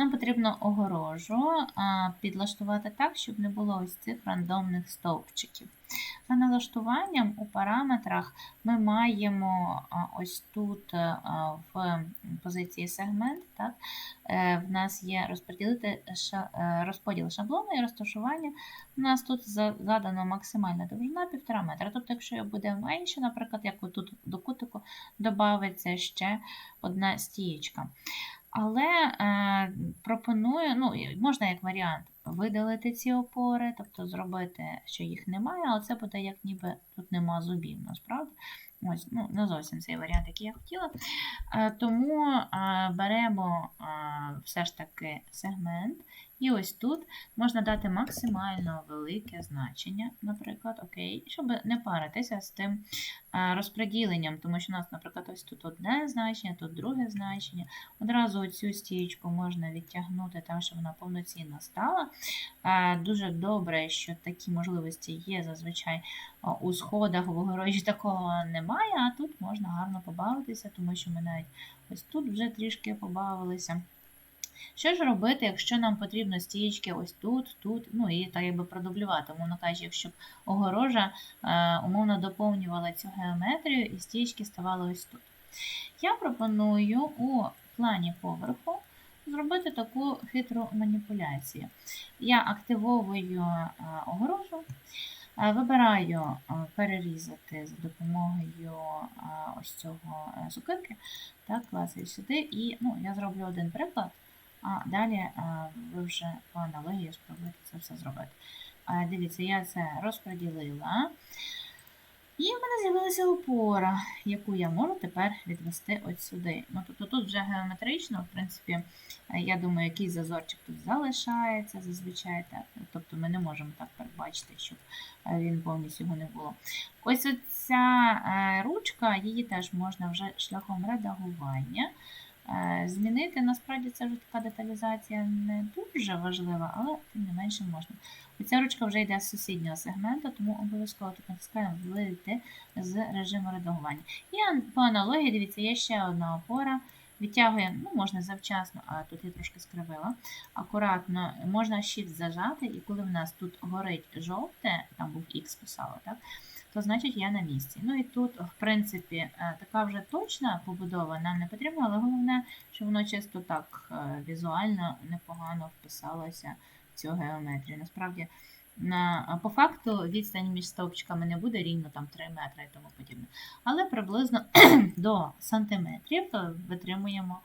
Нам потрібно огорожу підлаштувати так, щоб не було ось цих рандомних стовпчиків. За налаштуванням у параметрах ми маємо ось тут в позиції сегмент, так, е, в нас є розподілити е, розподіл шаблону і розташування. У нас тут задано максимальна довжина 1,5 метра. Тобто, якщо буде менше, наприклад, як тут до кутику додається ще одна стієчка. Але е, пропоную, ну, можна як варіант видалити ці опори, тобто зробити, що їх немає, але це буде як ніби тут нема зубів, насправді. Ось, ну, не зовсім цей варіант, який я хотіла. Е, тому е, беремо е, все ж таки сегмент, і ось тут можна дати максимально велике значення, наприклад, окей, щоб не паритися з тим е, розподіленням, тому що у нас, наприклад, ось тут одне значення, тут друге значення. Одразу цю стієчку можна відтягнути так, щоб вона повноцінно стала. Е, Дуже добре, що такі можливості є зазвичай у сходах, в огорожі такого немає, а тут можна гарно побавитися, тому що ми навіть ось тут вже трішки побавилися. Що ж робити, якщо нам потрібно стієчки ось тут, тут, ну і так якби продублювати, умовно кажучи, якщо б огорожа е, умовно доповнювала цю геометрію і стієчки ставали ось тут. Я пропоную у плані поверху зробити таку хитру маніпуляцію. Я активовую е, огорожу, е, вибираю перерізати за допомогою ось цього зупинки, так, клацаю сюди, і ну, я зроблю один приклад. А далі ви вже по аналогії спробуєте це все зробити. Дивіться, я це розподілила. І в мене з'явилася опора, яку я можу тепер відвести от сюди. Ну, тобто тут вже геометрично, в принципі, я думаю, якийсь зазорчик тут залишається зазвичай. Так. Тобто ми не можемо так передбачити, щоб е, він повністю його не було. Ось ця е, ручка, її теж можна вже шляхом редагування. Е, Змінити насправді це вже така деталізація не дуже важлива, але тим не менше можна. Оця ручка вже йде з сусіднього сегменту, тому обов'язково тут натискаємо вийти з режиму редагування. І по аналогії, дивіться, є ще одна опора. Відтягуємо, ну можна завчасно, а тут я трошки скривила. Акуратно можна Shift зажати, і коли в нас тут горить жовте, там був X писало, так? То значить я на місці. Ну і тут, в принципі, е, така вже точна побудова нам не потрібна, але головне, що воно чисто так е, візуально непогано вписалося в цю геометрію. Насправді, на, по факту відстань між стовпчиками не буде рівно там 3 метри і тому подібне. Але приблизно до сантиметрів витримуємо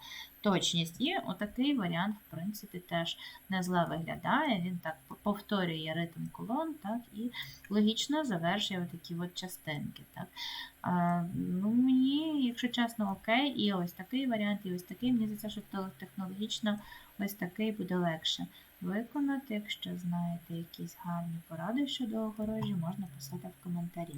точність. І отакий варіант, в принципі, теж не зле виглядає. Він так повторює ритм колон, так, і логічно завершує такі от частинки. Так. А, ну, мені, якщо чесно, окей, і ось такий варіант, і ось такий. Мені здається, що технологічно ось такий буде легше виконати. Якщо знаєте якісь гарні поради щодо огорожі, можна писати в коментарі.